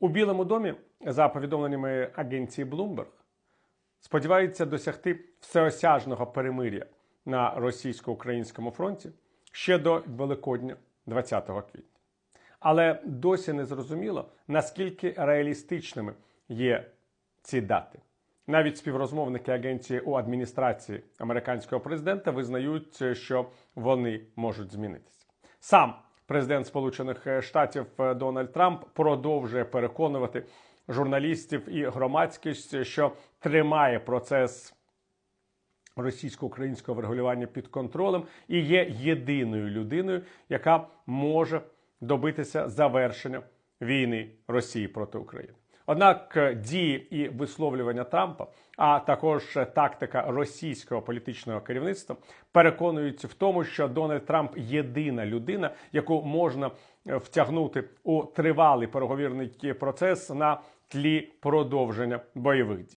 У Білому домі, за повідомленнями агенції Bloomberg, сподіваються досягти всеосяжного перемир'я на російсько-українському фронті ще до Великодня 20 квітня. Але досі не зрозуміло, наскільки реалістичними є ці дати. Навіть співрозмовники агенції у адміністрації американського президента визнають, що вони можуть змінитися. Сам президент Сполучених Штатів Дональд Трамп продовжує переконувати журналістів і громадськість, що тримає процес російсько-українського врегулювання під контролем і є єдиною людиною, яка може добитися завершення війни Росії проти України. Однак е, дії і висловлювання Трампа, а також тактика російського політичного керівництва переконують в тому, що Дональд Трамп єдина людина, яку можна е, втягнути у тривалий переговірний процес на тлі продовження бойових дій.